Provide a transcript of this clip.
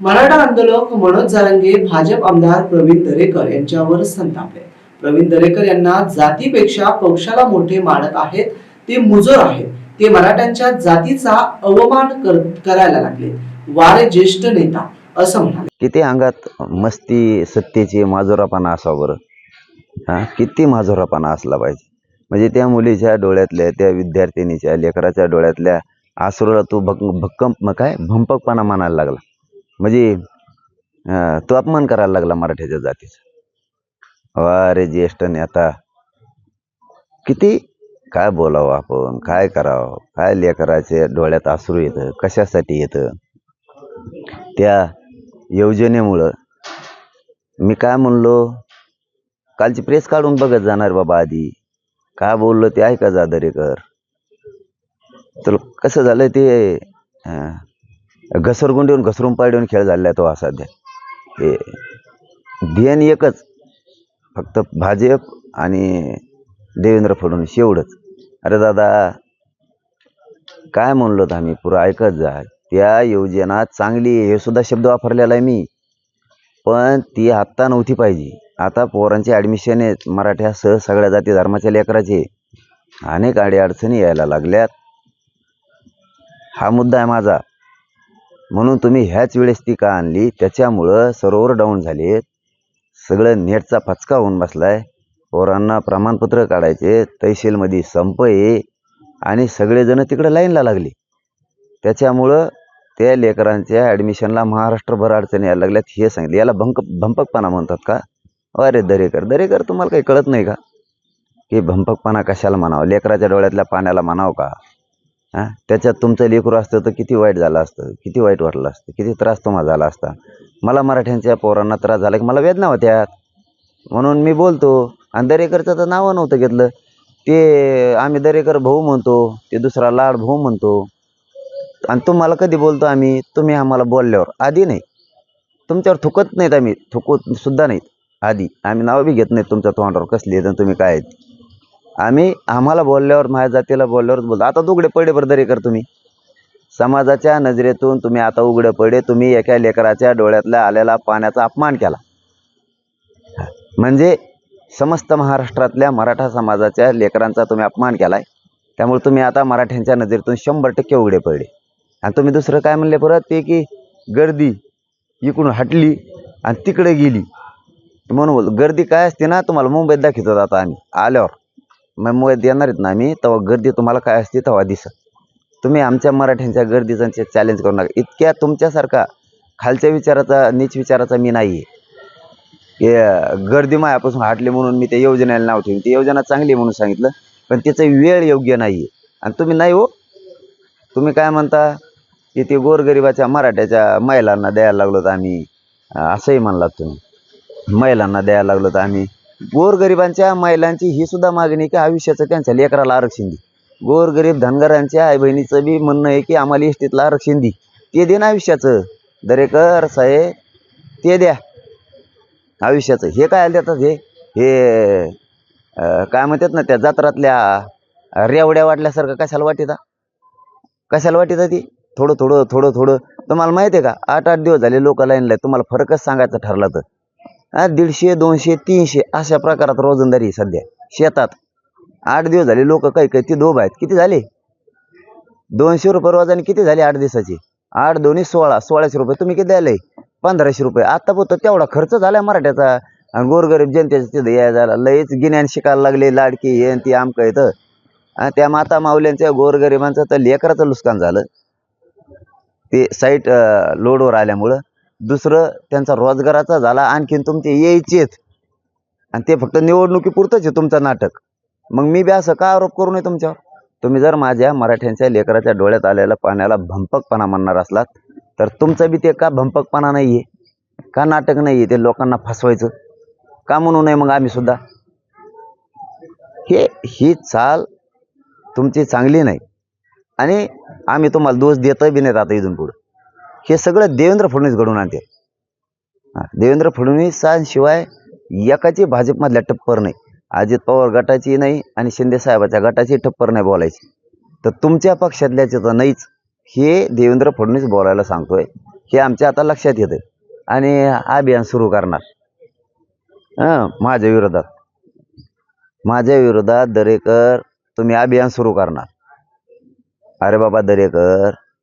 मराठा आंदोलक मनोज जारंगे भाजप आमदार प्रवीण दरेकर यांच्यावर संतापले प्रवीण दरेकर यांना जातीपेक्षा पक्षाला मोठे मानत आहेत ते मुजोर आहेत. ते मराठ्यांच्या जातीचा अवमान कर- करायला लागले. वारे ज्येष्ठ नेता असं म्हणाले. किती अंगात मस्ती सत्तेची माजोरापणा असावं बरं? हा? किती माजोरापणा असला पाहिजे? म्हणजे त्या मुलीच्या डोळ्यातल्या त्या विद्यार्थिनीच्या लेकराच्या डोळ्यातल्या आसरूला तू भक भक्कम काय? भंपकपणा मानायला लागला. म्हणजे तो अपमान करायला लागला मराठ्याच्या जातीचा अरे ज्येष्ठ नेता किती काय बोलावं आपण काय करावं काय लेकराचे डोळ्यात आसरू येतं कशासाठी येतं? त्या योजनेमुळं मी काय म्हणलो? कालची प्रेस काढून बघत जाणार बाबा आधी. काय बोललो ते ऐका जादरेकर तर कसं झालं ते? अं, घसरगुंडीहून घसरून पाडून खेळ झालेला आहे तो हा सध्या हे ध्येन एकच फक्त भाजप आणि देवेंद्र फडणवीस एवढंच. अरे दादा काय म्हणलो आम्ही? पुरं ऐकत जा. त्या योजना चांगली आहे हे सुद्धा शब्द वापरलेला आहे मी. पण ती आत्ता नव्हती पाहिजे. आता पोरांचे ॲडमिशन आहेत. मराठ्यासह सगळ्या जाती धर्माच्या लेकराचे अनेक अडीअडचणी यायला लागल्यात. हा मुद्दा आहे माझा. म्हणून तुम्ही ह्याच वेळेस ती का आणली? त्याच्यामुळं सरोवर डाऊन झाले सगळं नेटचा फचका होऊन बसलाय. पोरांना प्रमाणपत्र काढायचे तहसीलमध्ये संप आहे आणि सगळेजण तिकडे लाईनला लागले. त्याच्यामुळं त्या लेकरांच्या ॲडमिशनला महाराष्ट्रभर अडचणी यायला लागल्यात हे सांगितलं. याला भंक भंपकपणा म्हणतात का? अरे दरेकर दरेकर तुम्हाला काही कळत नाही का? की भंपकपणा कशाला म्हणावं? लेकराच्या डोळ्यातल्या पाण्याला म्हणावं का? हां? त्याच्यात तुमचं लेकरू असतं तर किती वाईट झालं असतं किती वाईट वाटलं असतं किती त्रास तुम्हाला झाला असता. मला मराठ्यांच्या पोरांना त्रास झाला की मला वेदना होत्यात म्हणून मी बोलतो आणि दरेकरचं तर नावं नव्हतं घेतलं. ते आम्ही दरेकर भाऊ म्हणतो ते दुसरा लाड भाऊ म्हणतो. आणि तुम्हाला कधी बोलतो आम्ही तुम्ही आम्हाला बोलल्यावर आधी नाही. तुमच्यावर थुकत नाहीत आम्ही थुकत सुद्धा नाहीत. आधी. आम्ही नावं बी घेत नाहीत तुमच्या तोंडावर कसली आहेत आणि तुम्ही काय आहेत. आम्ही आम्हाला बोलल्यावर माझ्या जातीला बोलल्यावर बोलतो. आता तो उघडे पडे बरदरी दरेकर तुम्ही. समाजाच्या नजरेतून तुम्ही आता उघडे पडे. तुम्ही एका लेकराच्या डोळ्यातल्या आलेला पाण्याचा अपमान केला. म्हणजे समस्त महाराष्ट्रातल्या मराठा समाजाच्या लेकरांचा तुम्ही अपमान केलाय. त्यामुळे तुम्ही आता मराठ्यांच्या नजरेतून शंभर टक्के उघडे पडले आणि तुम्ही दुसरं काय म्हणले परत? ते की गर्दी इकडून हटली आणि तिकडे गेली. म्हणून बोल गर्दी काय असते ना तुम्हाला मुंबईत दाखवतात आता आम्ही. आल्यावर. मग देणार आहेत ना आम्ही तेव्हा गर्दी तुम्हाला काय असते तेव्हा दिसत तुम्ही आमच्या मराठ्यांच्या गर्दीचं चॅलेंज करू नका. इतक्या तुमच्यासारखा खालच्या विचाराचा नीच विचाराचा मी नाही आहे गर्दी मायापासून हाटली म्हणून मी त्या योजनेला नाव ठेवून ती योजना चांगली म्हणून सांगितलं पण त्याचं वेळ योग्य नाही आहे आणि तुम्ही नाही हो. तुम्ही काय म्हणता? की ते गोरगरिबाच्या मराठ्याच्या महिलांना द्यायला लागलो तर आम्ही. असंही म्हणलात तुम्ही. महिलांना द्यायला लागलो तर आम्ही. गोरगरिबांच्या महिलांची ही सुद्धा मागणी की आयुष्याचं त्यांच्या लेकराला आरक्षण दे. गोरगरीब धनगरांच्या आई बहिणीचं बी म्हणणं आहे की आम्हाला इष्टीतलं आरक्षण दे. ते दे ना आयुष्याचं. दरेकर साहेब ते द्या. आयुष्याचं. हे काय देतात हे हे काय म्हणतात ना त्या जत्रातल्या रेवड्या वाटल्यासारखं कशाला वाटीता? कशाला वाटीता ती? थोडं थोडं थोडं थोडं. तुम्हाला माहिती आहे का? आठ आठ दिवस झाले लोक लाईनला तुम्हाला फरकच सांगायचं ठरला तर. हा दीडशे दोनशे तीनशे अशा प्रकारात रोजंदारी आहे सध्या. शेतात आठ दिवस झाले लोक काही काही ती दोब आहेत. किती झाले? दोनशे रुपये रोजाने किती झाले आठ दिवसाचे? आठ दोन्ही सोळा सोळाशे रुपये तुम्ही किती द्यायला? पंधराशे रुपये. आता पोत तेवढा खर्च झाला मराठ्याचा. आणि गोरगरीब जनतेचं तिथं या झाला. लयच गिन्यान शिकायला लागले लाडकी हे ती आमकं येतं आणि त्या माता माऊल्यांच्या गोरगरिबांचं तर लेकराचं नुकसान झालं. ते साईट लोडवर आल्यामुळं. दुसरं त्यांचा रोजगाराचा झाला आणखीन तुमचे यायचेत आणि ते फक्त निवडणुकीपुरतंच आहे तुमचं नाटक. मग मी बी असं का आरोप करू नये तुमच्यावर? तुम्ही जर माझ्या मराठ्यांच्या लेकराच्या डोळ्यात आलेल्या पाण्याला भंपकपणा म्हणणार असलात तर तुमचं बी ते का भंपकपणा नाही आहे का नाटक नाही आहे ते लोकांना फसवायचं? का म्हणू नये मग आम्ही सुद्धा? हे ही चाल तुमची चांगली नाही. आणि आम्ही तुम्हाला दोष देतही बी नाहीत आता इथून पुढं. हे सगळं देवेंद्र फडणवीस घडून आणते देवेंद्र फडणवीसांशिवाय एकाची भाजपमधल्या टप्पर नाही. अजित पवार गटाची नाही आणि शिंदे साहेबाच्या गटाची टप्पर नाही बोलायची. तर तुमच्या पक्षातल्याचे तर नाहीच हे देवेंद्र फडणवीस बोलायला सांगतोय. हे आमच्या आता लक्षात येतं आणि अभियान सुरू करणार. हां माझ्या विरोधात. माझ्या विरोधात दरेकर तुम्ही अभियान सुरू करणार. अरे बाबा दरेकर